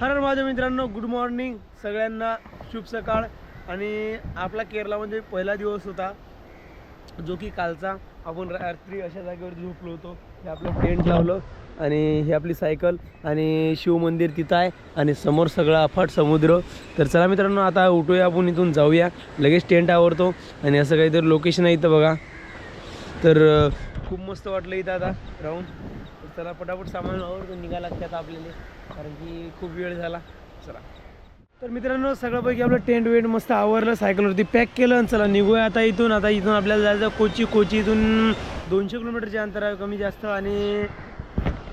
हर माझ्या मित्रांनो good morning सगळ्यांना शुभ सकाळ. आणि आपला केरलामध्ये पहिला दिवस होता जो की कालचा. आपण रात्री अशा जागेवर झोपलो होतो. हे आपलं टेंट लावलं आणि ही आपली सायकल आणि शिवमंदिर तिथं आहे. आणि समोर सगळा अफाट समुद्र. तर चला मित्रांनो आता उठूया आपण इथून जाऊया. लगेच टेंट आवडतो आणि असं काहीतरी लोकेशन आहे इथं बघा. तर खूप मस्त वाटलं इथं आता. राहून. चला पटापट सामान आवडतो निघा लागतात आपल्याला कारण की खूप वेळ झाला. चला. तर मित्रांनो सगळ्यापैकी आपलं टेंट वेंट मस्त आवरलं सायकलवरती पॅक केलं आणि चला निघूया आता इथून. आता इथून आपल्याला जायचं कोची. कोची इथून दोनशे किलोमीटरचे अंतर आहे कमी जास्त आणि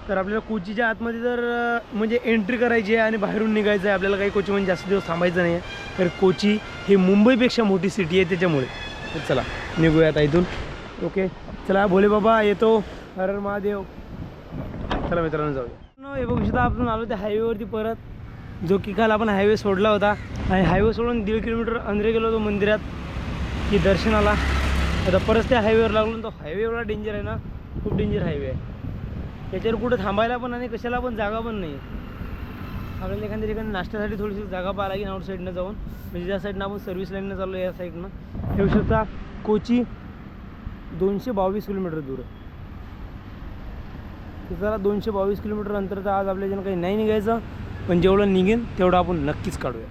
तर आपल्याला कोचीच्या आतमध्ये जर म्हणजे एंट्री करायची आहे आणि बाहेरून निघायचं आहे आपल्याला काही कोचीमध्ये म्हणजे जास्त दिवस थांबायचं नाही आहे. तर कोची ही मुंबईपेक्षा मोठी सिटी आहे त्याच्यामुळे. तर चला निघूया आता इथून. ओके चला भोले बाबा येतो. हर हर महादेव. चला मित्रांनो जाऊया. हे बघू शकता आपण आलो त्या हायवेवरती परत. जो की काल आपण हायवे सोडला होता. आणि हायवे सोडून दीड किलोमीटर अंदर गेलो होतो मंदिरात. की दर्शनाला. आता परत त्या हायवेवर लागलो तो हायवे एवढा डेंजर आहे ना खूप डेंजर हायवे आहे. त्याच्यावर कुठं थांबायला पण आणि कशाला पण जागा पण नाही. आपल्याला एखाद्या ठिकाणी नाश्त्यासाठी थोडीशी जागा पाहा लागेल आउट साईडनं जाऊन. म्हणजे ज्या साईडनं आपण सर्व्हिस लाईननं चाललो या साईडनं ठेवू शकता कोची दोनशे बावीस किलोमीटर दूर आहे. तर जरा दोनशे बावीस किलोमीटर अंतर तर आज आपल्या काही नाही निघायचं पण जेवढं निघेन तेवढं आपण नक्कीच काढूया.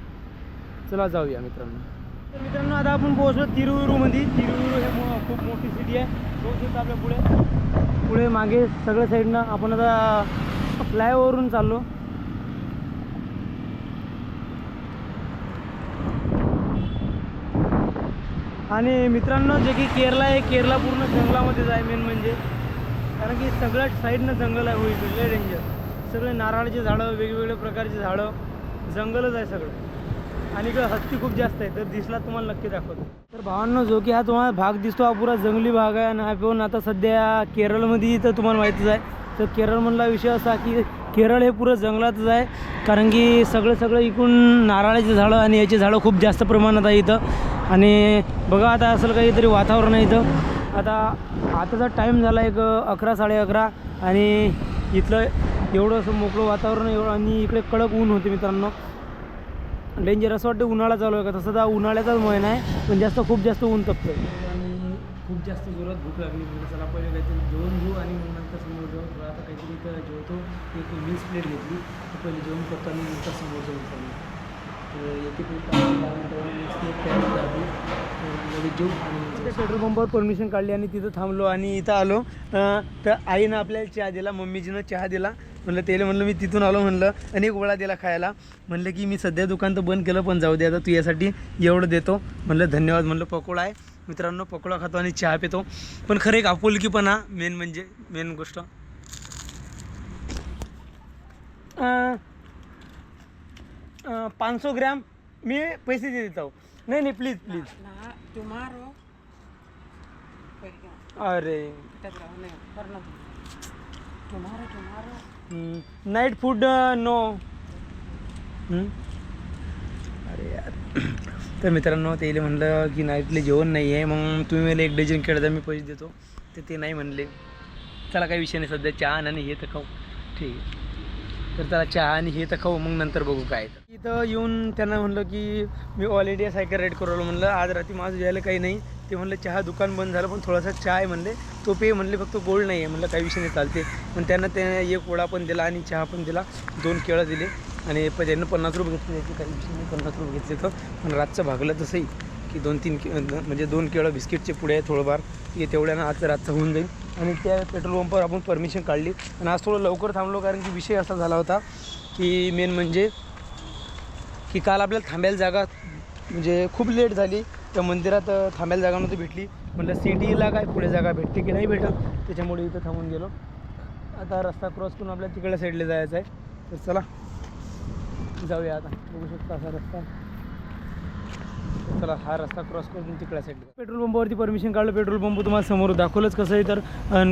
चला जाऊया मित्रांनो. तर मित्रांनो आता आपण पोहोचलो तिरुविरूमध्ये तिरुविरू हे खूप मोठी सिटी आहे. पोहोचतो आपल्या पुढे. पुढे मागे सगळ्या साईडनं आपण आता फ्लायओव्हरून चाललो. आणि मित्रांनो जे की केरला आहे केरला पूर्ण जंगलामध्येच आहे मेन म्हणजे. कारण की सगळ्या साईडनं जंगल आहे होईल लय डेंजर सगळे नारळाचे झाडं वेगवेगळ्या प्रकारचे झाडं. जंगलच आहे सगळं. आणि इकडे हत्ती खूप जास्त आहे तर दिसला तुम्हाला नक्की दाखवतो. तर भावांनो जो की हा तुम्हाला भाग दिसतो हा पुरा जंगली भाग आहे. आणि हा पण आता सध्या केरळमध्ये तर तुम्हाला माहितीच आहे. तर केरळमधला विषय असा की केरळ हे पुरं जंगलातच आहे. कारण की सगळं सगळं इकडून नारळाचे झाडं आणि याचे झाडं खूप जास्त प्रमाणात आहे इथं. आणि बघा आता असं काहीतरी वातावरण आहे इथं. आता आताचा टाईम झाला एक अकरा साडे अकरा. आणि इथलं एवढं असं मोकळं वातावरण एवढं आणि इकडे कडक ऊन होते मित्रांनो. डेंजर असं वाटतं उन्हाळा चालू आहे का? तसं तर उन्हाळ्याचाच महिना आहे पण जास्त खूप जास्त ऊन तपतं आणि खूप जास्त जोरात भूक लागली म्हणजे चला पहिले काहीतरी जेवण घेऊ आणि मग नंतर समोर जाऊ. थोडा आता काहीतरी इथं जेवतो एक वीस प्लेट घेतली तर पहिले जेवण करतो आणि नंतर समोर जाऊन चालू पेट्रोल पंपावर परमिशन काढली आणि तिथं थांबलो आणि इथं आलो. तर आईनं आपल्याला चहा दिला मम्मीजीनं चहा दिला. म्हणलं त्याला म्हणलं मी तिथून आलो म्हणलं आणि एक वडा दिला खायला. म्हणलं की मी सध्या दुकान तर बंद केलं पण जाऊ दे आता तू यासाठी एवढं देतो. म्हणलं धन्यवाद. म्हणलं पकोडा आहे. मित्रांनो पकोडा खातो आणि चहा पितो. पण खरं एक आपुलकीपणा मेन म्हणजे मेन गोष्ट. पाच सौ ग्रॅम मी पैसे दे देतो. नाही नाही प्लीज प्लीज. अरे. Night food no. अरे यार. तर मित्रांनो ते म्हणलं की नाईटले जेवण नाही आहे मग तुम्ही मला एक डझन केळं द्या मी पैसे देतो. तर ते नाही म्हणले. चला काही विषय नाही सध्या चहा आणि हे तर खाऊ. ठीक. आहे तर चला चहा आणि हे तर खाऊ मग नंतर बघू काय तर. तिथं येऊन त्यांना म्हणलं की मी ऑल इंडिया सायकल राईड करू म्हणलं आज रात्री माझं यायला काही नाही. ते म्हणलं चहा दुकान बंद झालं पण थोडासा चहा आहे. म्हणले तो पे. म्हणले फक्त गोल्ड नाही आहे. म्हणलं काही विषय नाही चालते. पण त्यांना त्याने एक वडा पण दिला आणि चहा पण दिला दोन केळं दिले. आणि प त्यांना पन्नास रुपये घेतले त्याचे काही विषय नाही पन्नास रुपये घेतले तर. पण रातचं भागलं तसंही की दोन तीन के म्हणजे दोन केळं बिस्किटचे पुढे आहे थोडंफार की तेवढ्यानं आज रातचं होऊन जाईल. आणि त्या पेट्रोल पंपावर आपण परमिशन काढली. आणि आज थोडं लवकर थांबलो कारण की विषय असा झाला होता की मेन म्हणजे की काल आपल्याला थांबायला जागा म्हणजे खूप लेट झाली. त्या मंदिरात थांबायला जागा नव्हती भेटली. म्हटलं सिटीला काय पुढे जागा भेटते की नाही भेटत? त्याच्यामुळे इथं थांबून गेलो. आता रस्ता क्रॉस करून आपल्याला तिकडल्या साईडला जायचं आहे तर चला जाऊया आता. बघू शकता असा रस्ता. चला हा रस्ता क्रॉस करून तिकडल्या साईड पेट्रोल पंपावरती परमिशन काढलं पेट्रोल पंप तुम्हाला समोर दाखवलंच कसं आहे तर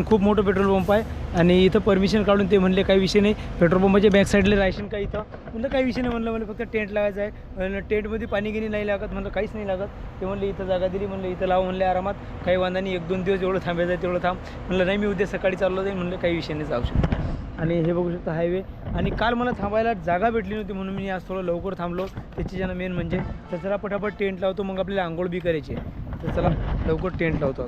खूप मोठं पेट्रोल पंप आहे. आणि इथं परमिशन काढून ते म्हणले काही विषय नाही. पेट्रोल पंपाच्या बॅक साईडला राशन का इथं? म्हणलं काही विषय नाही म्हणलं म्हणलं फक्त टेंट लावायचं आहे. आणि टेंटमध्ये पाणी गिनी नाही लागत म्हणलं काहीच नाही लागत. ते म्हणले इथं जागा दिली. म्हणलं इथं लावा म्हणले आरामात. काही वांधा नाही एक दोन दिवस जेवढं थांबायचं आहे तेवढं थांब. म्हणलं नाही मी उद्या सकाळी चाललो जाईल म्हणलं काही विषय नाही जाऊ शकतो. आणि हे बघू शकता हायवे आणि काल मला थांबायला जागा भेटली नव्हती म्हणून मी आज थोडं लवकर थांबलो. त्याची ज्यांना मेन म्हणजे तर चला पटापट टेंट लावतो मग आपल्याला आंघोळ बी करायची तर चला लवकर टेंट लावतो.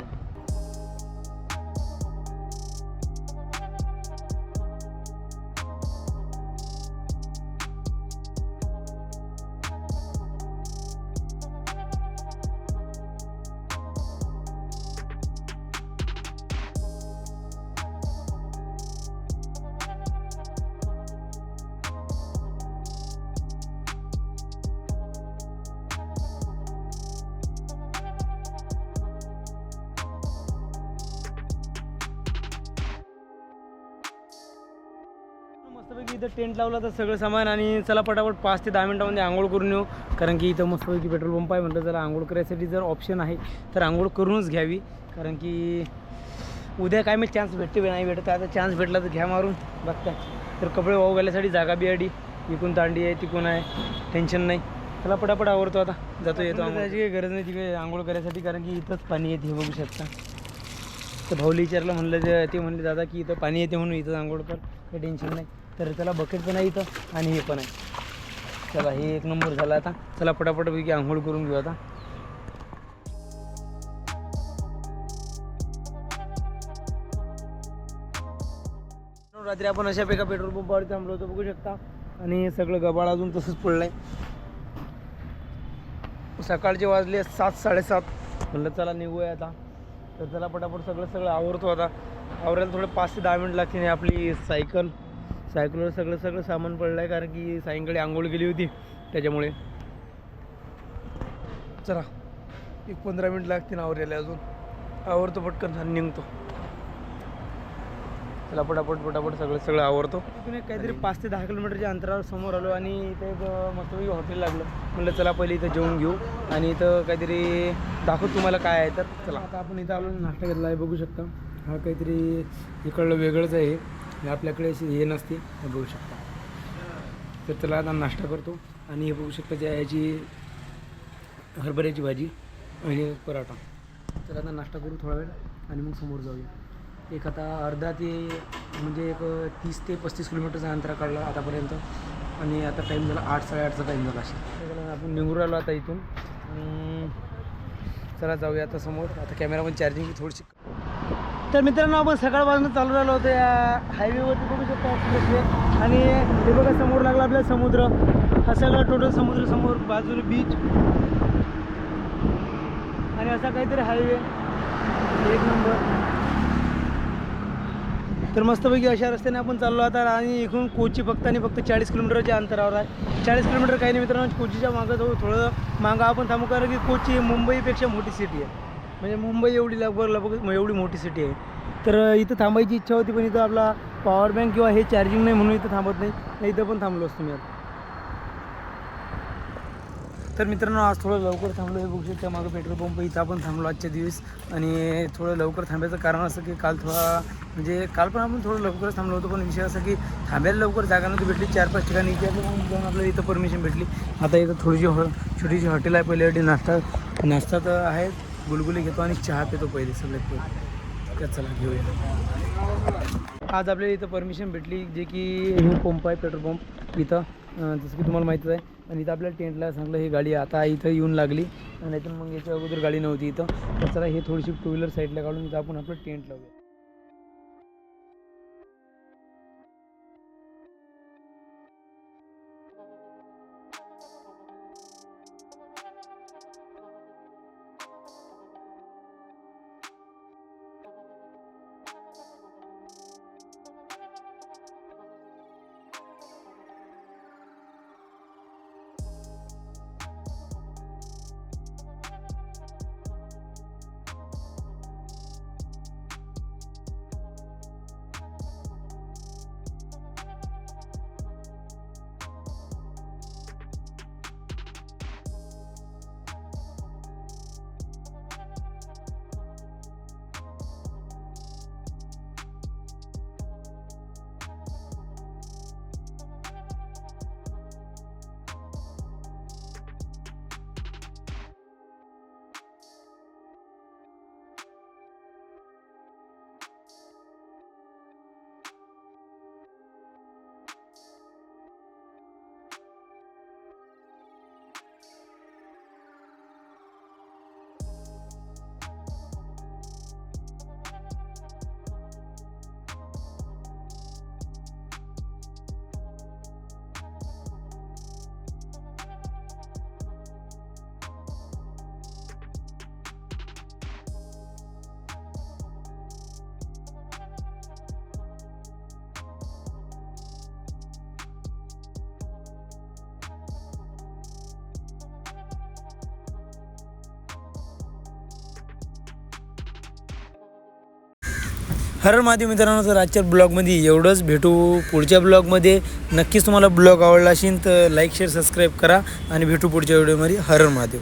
मस्तपैकी इथं टेंट लावला तर सगळं सामान आणि चला पटापट पाच ते दहा मिनिटामध्ये आंघोळ करून येऊ. कारण की इथं मस्तपैकी पेट्रोल पंप आहे. म्हटलं जरा आंघोळ करायसाठी जर ऑप्शन आहे तर आंघोळ करूनच घ्यावी. कारण की उद्या काय मी चान्स भेटते बी नाही भेटत आता चान्स भेटला तर घ्या मारून. बघता तर कपडे वाहू घालायसाठी जागा बी अडी इकून तांडी आहे तिकून आहे. टेन्शन नाही. चला पटापट आवडतो आता. जातो येतो त्याची काही गरज नाही तिकडे आंघोळ करायसाठी कारण की इथंच पाणी येते हे बघू शकता. तर भाऊली विचारलं म्हणलं ते ते म्हणले दादा की इथं पाणी येते म्हणून इथं आंघोळ कर. काही टेन्शन नाही. तर त्याला बकेट पण आहे इथं आणि हे पण आहे. चला हे एक नंबर झाला आता. चला पटापटापैकी आंघोळ करून घेऊ आता. रात्री आपण अशा एका पेट्रोल पंपावर थांबलो होतो बघू शकता. आणि सगळं गबाळ अजून तसंच पडलं आहे सकाळचे वाजले सात साडेसात. म्हणलं चला निघूया आता. तर चला पटापट सगळं सगळं आवरतो आता. आवरायला थोडं पाच ते दहा मिनिट लागते आपली सायकल. सायकलवर सगळं सगळं सामान पडलं आहे कारण की सायंकाळी आंघोळ गेली होती त्याच्यामुळे. चला एक पंधरा मिनिट लागतील आवरायला अजून. आवरतो पटकन आणि निघतो. चला पटापट पटापट सगळं सगळं आवरतो. तिथून एक काहीतरी पाच ते दहा किलोमीटरच्या अंतरावर समोर आलो आणि इथे एक अं, मस्तपैकी हॉटेल लागलं. म्हणलं चला पहिले इथं जेवून घेऊ. आणि इथं काहीतरी दाखवतो तुम्हाला काय आहे तर. चला. आता आपण इथं आलो नाश्ता घेतला आहे बघू शकता. हा काहीतरी इकडलं वेगळंच आहे. आपल्याकडे अशी हे नसते हे बघू शकता. तर चला आता नाश्ता करतो आणि हे बघू शकता ज्या याची हरभऱ्याची भाजी आणि पराठा. तर आता नाश्ता करू थोडा वेळ आणि मग समोर जाऊया. एक आता अर्धा ते म्हणजे एक तीस ते पस्तीस किलोमीटरचा अंतर काढला आतापर्यंत आणि आता टाईम झाला आठ साडेआठचा टाईम झाला असेल. आपण निघून राहिलो आता इथून. चला जाऊया आता समोर. आता कॅमेरा पण चार्जिंग थोडीशी तर मित्रांनो आपण सकाळपासून चालू राहिलो होतो या हायवेवरती बघू शकतो आणि हे बघा समोर लागला आपल्याला समुद्र. हा सगळा टोटल समुद्र समोर बाजूला बीच आणि असा काहीतरी हायवे एक नंबर तर मस्तपैकी अशा रस्त्याने आपण चाललो आता. आणि इकडून कोची फक्त आणि फक्त चाळीस किलोमीटरच्या अंतरावर आहे. चाळीस किलोमीटर काही नाही मित्रांनो कोचीच्या मागं जाऊ थोडं मागं आपण थांबू कारण की कोची मुंबईपेक्षा मोठी सिटी आहे. म्हणजे मुंबई एवढी लगभग लगभग म्हणजे एवढी मोठी सिटी आहे. तर इथं थांबायची इच्छा होती पण इथं आपला पॉवर बँक किंवा हे चार्जिंग नाही म्हणून इथं थांबत नाही. नाही इथं पण थांबलो असतो मी आता. तर मित्रांनो आज थोडं लवकर थांबलो हे बघू शकता. मागं पेट्रोल पंप इथं आपण थांबलो आजच्या दिवस. आणि थोडं लवकर थांबायचं कारण असं की काल थोडा म्हणजे काल पण आपण थोडं लवकरच थांबलो होतो पण विषय असा की थांबायला लवकर जागा नव्हती भेटली. चार पाच ठिकाणी जाऊन आपल्याला इथं परमिशन भेटली. आता इथं थोडीशी हॉ छोटीशी हॉटेल आहे. पहिल्यासाठी नाश्ता नाश्ता तर आहेच गुलगुली घेतो आणि चहा पितो पहिले सगळ्यात पहिले. तर चला घेऊया. आज आपल्याला इथं परमिशन भेटली जे की हे पंप आहे पेट्रोल पंप इथं जसं की तुम्हाला माहीतच आहे. आणि इथं आपल्याला टेंटला सांगलं ही गाडी आता इथं येऊन लागली. आणि इथून मग याच्या अगोदर गाडी नव्हती इथं. तर चला हे थोडीशी टू व्हीलर साईडला काढून इथं आपण आपलं टेंट लावूया. हरर महादेव मित्रांनो तर आजच्या ब्लॉगमध्ये एवढंच. भेटू पुढच्या ब्लॉगमध्ये. नक्कीच तुम्हाला ब्लॉग आवडला असेल तर लाईक शेअर सबस्क्राईब करा. आणि भेटू पुढच्या व्हिडिओमध्ये. हरण महादेव.